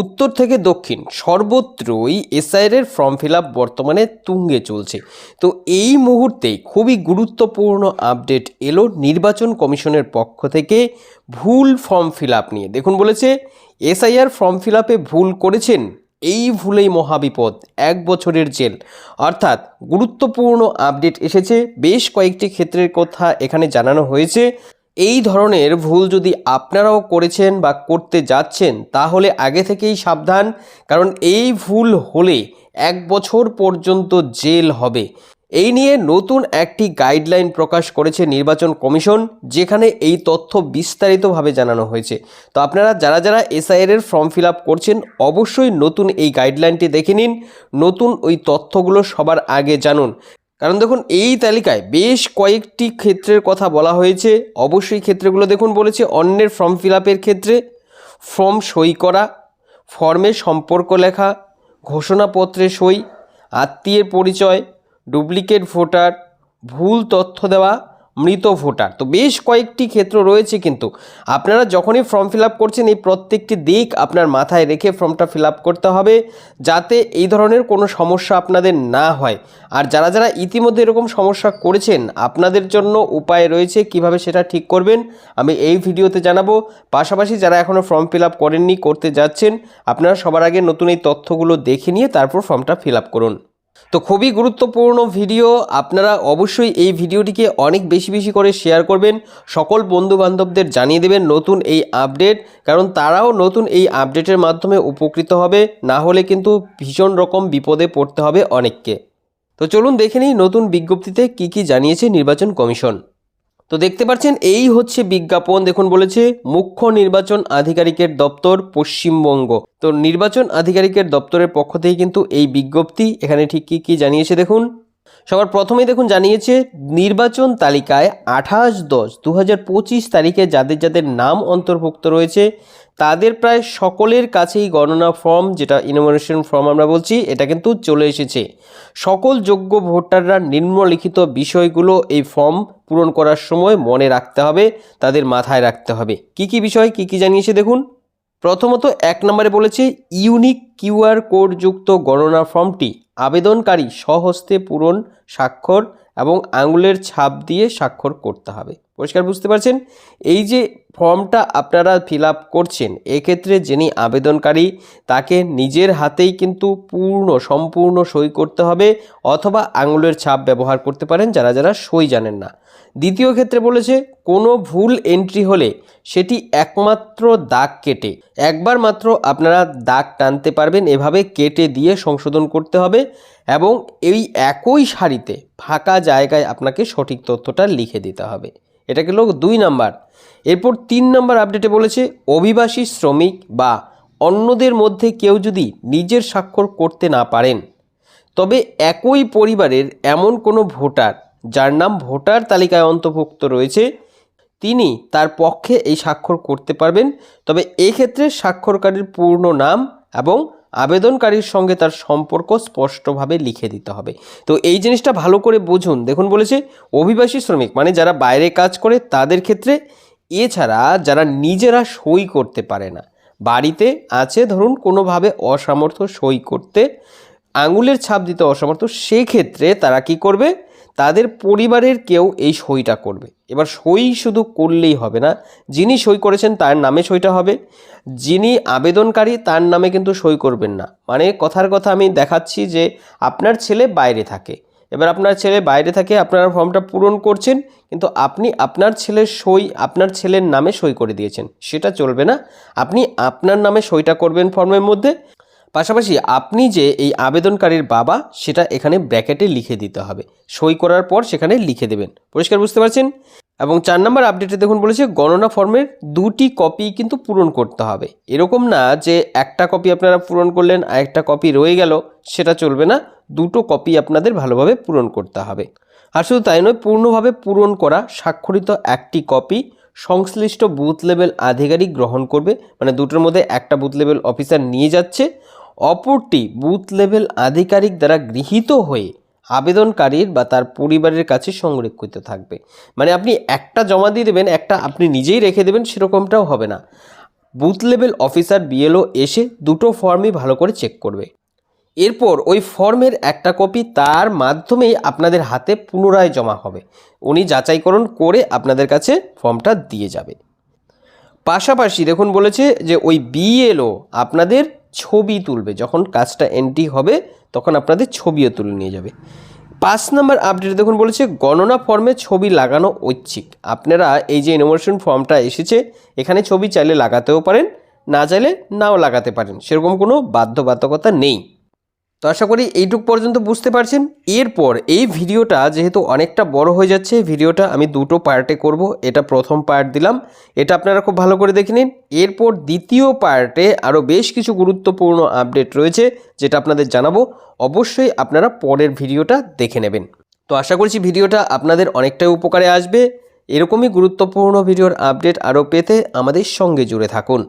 উত্তর থেকে দক্ষিণ, সর্বত্রই এসআইআর ফর্ম ফিল আপ বর্তমানে তুঙ্গে চলছে। তো এই মুহূর্তেই খুবই গুরুত্বপূর্ণ আপডেট এলো নির্বাচন কমিশনের পক্ষ থেকে ভুল ফর্ম ফিল আপ নিয়ে। দেখুন বলেছে, এসআইআর ফর্ম ফিল আপে ভুল করেছেন এই ভুলেই মহাবিপদ, এক বছরের জেল। অর্থাৎ গুরুত্বপূর্ণ আপডেট এসেছে, বেশ কয়েকটি ক্ষেত্রের কথা এখানে জানানো হয়েছে। এই ধরনের ভুল যদি আপনারাও করেছেন বা করতে যাচ্ছেন, তাহলে আগে থেকেই সাবধান, কারণ এই ভুল হলে এক বছর পর্যন্ত জেল হবে। এই নিয়ে নতুন একটি গাইডলাইন প্রকাশ করেছে নির্বাচন কমিশন, যেখানে এই তথ্য বিস্তারিতভাবে জানানো হয়েছে। তো আপনারা যারা যারা এসআইআর এর ফর্ম ফিল করছেন, অবশ্যই নতুন এই গাইডলাইনটি দেখে নিন, নতুন ওই তথ্যগুলো সবার আগে জানুন। কারণ দেখুন, এই তালিকায় বেশ কয়েকটি ক্ষেত্রের কথা বলা হয়েছে। অবশ্যই ক্ষেত্রগুলো দেখুন বলেছে, অন্যের ফর্ম ফিল ক্ষেত্রে, ফর্ম সই করা ফর্মের সম্পর্ক লেখা, ঘোষণাপত্রে সই, আত্মীয়ের পরিচয়, ডুপ্লিকেট ভোটার, ভুল তথ্য দেওয়া মৃত ভোটার। তো বেশ কয়েকটি ক্ষেত্র রয়েছে কিন্তু। আপনারা যখনই ফর্ম ফিল করছেন, এই প্রত্যেকটি দিক আপনার মাথায় রেখে ফর্মটা ফিল করতে হবে, যাতে এই ধরনের কোনো সমস্যা আপনাদের না হয়। আর যারা যারা ইতিমধ্যে এরকম সমস্যা করেছেন, আপনাদের জন্য উপায় রয়েছে কীভাবে সেটা ঠিক করবেন, আমি এই ভিডিওতে জানাব। পাশাপাশি যারা এখনও ফর্ম ফিল করেননি, করতে যাচ্ছেন, আপনারা সবার আগে নতুন এই তথ্যগুলো দেখে নিয়ে তারপর ফর্মটা ফিল করুন। তো খুবই গুরুত্বপূর্ণ ভিডিও। আপনারা অবশ্যই এই ভিডিওটিকে অনেক বেশি বেশি করে শেয়ার করবেন। সকল বন্ধুবান্ধবদের জানিয়ে দেবেন নতুন এই আপডেট, কারণ তারাও নতুন এই আপডেটের মাধ্যমে উপকৃত হবে। না হলে কিন্তু ভীষণ রকম বিপদে পড়তে হবে অনেককে। তো চলুন দেখে নিই নতুন বিজ্ঞপ্তিতে কি কি জানিয়েছে নির্বাচন কমিশন। তো দেখতে পাচ্ছেন, এই হচ্ছে বিজ্ঞাপন। দেখুন, বলেছে মুখ্য নির্বাচন আধিকারিকের দপ্তর পশ্চিমবঙ্গ। তো নির্বাচন আধিকারিকের দপ্তরের পক্ষ থেকে কিন্তু এই বিজ্ঞপ্তি। এখানে ঠিক কী কী জানিয়েছে, দেখুন। সবার প্রথমেই দেখুন জানিয়েছে, নির্বাচন তালিকায় আঠাশ দশ দু তারিখে যাদের যাদের নাম অন্তর্ভুক্ত রয়েছে, তাদের প্রায় সকলের কাছেই গণনা ফর্ম, যেটা ইনোমিনেশন ফর্ম আমরা বলছি, এটা কিন্তু চলে এসেছে। সকল যোগ্য ভোটাররা নিম্নলিখিত বিষয়গুলো এই ফর্ম পূরণ করার সময় মনে রাখতে হবে, তাদের মাথায় রাখতে হবে। কি কি বিষয়, কি কি জানিয়েছে দেখুন? প্রথমত এক নম্বরে বলেছে, ইউনিক কিউআর কোডযুক্ত গণনা ফর্মটি আবেদনকারী স্বহস্তে পূরণ, স্বাক্ষর এবং আঙুলের ছাপ দিয়ে স্বাক্ষর করতে হবে। পরিষ্কার বুঝতে পারছেন? এই যে ফর্মটা আপনারা ফিল আপ করছেন, এক্ষেত্রে যিনি আবেদনকারী, তাকে নিজের হাতেই কিন্তু পূর্ণ, সম্পূর্ণ সই করতে হবে অথবা আঙুলের ছাপ ব্যবহার করতে পারেন যারা যারা সই জানেন না। দ্বিতীয় ক্ষেত্রে বলেছে, কোনো ভুল এন্ট্রি হলে সেটি একমাত্র দাগ কেটে, একবার মাত্র আপনারা দাগ টানতে পারবেন, এভাবে কেটে দিয়ে সংশোধন করতে হবে এবং এই একই সারিতে ফাঁকা জায়গায় আপনাকে সঠিক তথ্যটা লিখে দিতে হবে। এটাকে লোক দুই নাম্বার। এরপর তিন নম্বর আপডেটে বলেছে, অভিবাসী শ্রমিক বা অন্যদের মধ্যে কেউ যদি নিজের স্বাক্ষর করতে না পারেন। তবে একই পরিবারের এমন কোনো ভোটার, যার নাম ভোটার তালিকায় অন্তর্ভুক্ত রয়েছে, তিনি তার পক্ষে এই স্বাক্ষর করতে পারবেন। তবে এক্ষেত্রে স্বাক্ষরকারীর পূর্ণ নাম এবং আবেদনকারীর সঙ্গে তার সম্পর্ক স্পষ্টভাবে লিখে দিতে হবে। তো এই জিনিসটা ভালো করে বুঝুন। দেখুন বলেছে, অভিবাসী শ্রমিক মানে যারা বাইরে কাজ করে, তাদের ক্ষেত্রে এছাড়া যারা নিজেরা সই করতে পারে না, বাড়িতে আছে ধরুন কোনোভাবে অসামর্থ্য সই করতে, আঙুলের ছাপ দিতে অসমর্থ সেক্ষেত্রে তারা কি করবে? তাদের পরিবারের কেউ এই সইটা করবে। এবার সই শুধু করলেই হবে না, যিনি সই করেছেন তার নামে সইটা হবে, যিনি আবেদনকারী তার নামে কিন্তু সই করবেন না। মানে কথার কথা আমি দেখাচ্ছি যে আপনার ছেলে বাইরে থাকে এবার আপনার ছেলে বাইরে থাকে, আপনারা ফর্মটা পূরণ করছেন, কিন্তু আপনি আপনার ছেলের সই, আপনার ছেলের নামে সই করে দিয়েছেন। সেটা চলবে না। আপনি আপনার নামে সইটা করবেন ফর্মের মধ্যে। পাশাপাশি আপনি যে এই আবেদনকারীর বাবা, সেটা এখানে ব্র্যাকেটে লিখে দিতে হবে। সই করার পর সেখানে লিখে দেবেন। পরিষ্কার বুঝতে পারছেন? এবং চার নম্বর আপডেটে দেখুন বলেছে, গণনা ফর্মের দুটি কপি কিন্তু পূরণ করতে হবে। এরকম না যে একটা কপি আপনারা পূরণ করলেন আর একটা কপি রয়ে গেল, সেটা চলবে না। দুটো কপি আপনাদের ভালোভাবে পূরণ করতে হবে। আর শুধু তাই নয়, পূর্ণভাবে পূরণ করা স্বাক্ষরিত একটি কপি সংশ্লিষ্ট বুথ লেভেল আধিকারিক গ্রহণ করবে। মানে দুটোর মধ্যে একটা বুথ লেভেল অফিসার নিয়ে যাচ্ছে, অপরটি বুথ লেভেল আধিকারিক দ্বারা গৃহীত হয়ে আবেদনকারীর বা তার পরিবারের কাছে সংরক্ষিত থাকবে। মানে আপনি একটা জমা দিয়ে দেবেন, একটা আপনি নিজেই রেখে দেবেন, সেরকমটাও হবে না। বুথ লেভেল অফিসার বিএলও এসে দুটো ফর্মই ভালো করে চেক করবে। এরপর ওই ফর্মের একটা কপি তার মাধ্যমেই আপনাদের হাতে পুনরায় জমা হবে। উনি যাচাইকরণ করে আপনাদের কাছে ফর্মটা দিয়ে যাবে। পাশাপাশি দেখুন বলেছে যে ওই বিএলও আপনাদের ছবি তুলবে। যখন কাজটা এন্ট্রি হবে, তখন আপনাদের ছবিও তুলে নিয়ে যাবে। পাঁচ নাম্বার আপডেট দেখুন বলেছে, গণনা ফর্মে ছবি লাগানো ঐচ্ছিক। আপনারা এই যে ইনোভেশন ফর্মটা এসেছে, এখানে ছবি চাইলে লাগাতেও পারেন, না চাইলে নাও লাগাতে পারেন। সেরকম কোনো বাধ্যবাধকতা নেই। তো আশা করি এইটুক পর্যন্ত বুঝতে পারছেন। এরপর এই ভিডিওটা যেহেতু অনেকটা বড় হয়ে যাচ্ছে ভিডিওটা আমি দুটো পার্টে করব। এটা প্রথম পার্ট দিলাম। এটা আপনারা খুব ভালো করে দেখে নিন। এরপর দ্বিতীয় পার্টে আরও বেশ কিছু গুরুত্বপূর্ণ আপডেট রয়েছে যেটা আপনাদের জানাব। অবশ্যই আপনারা পরের ভিডিওটা দেখে নেবেন। তো আশা করছি ভিডিওটা আপনাদের অনেকটাই উপকারে আসবে। এরকমই গুরুত্বপূর্ণ ভিডিওর আপডেট আরও পেতে আমাদের সঙ্গে জুড়ে থাকুন।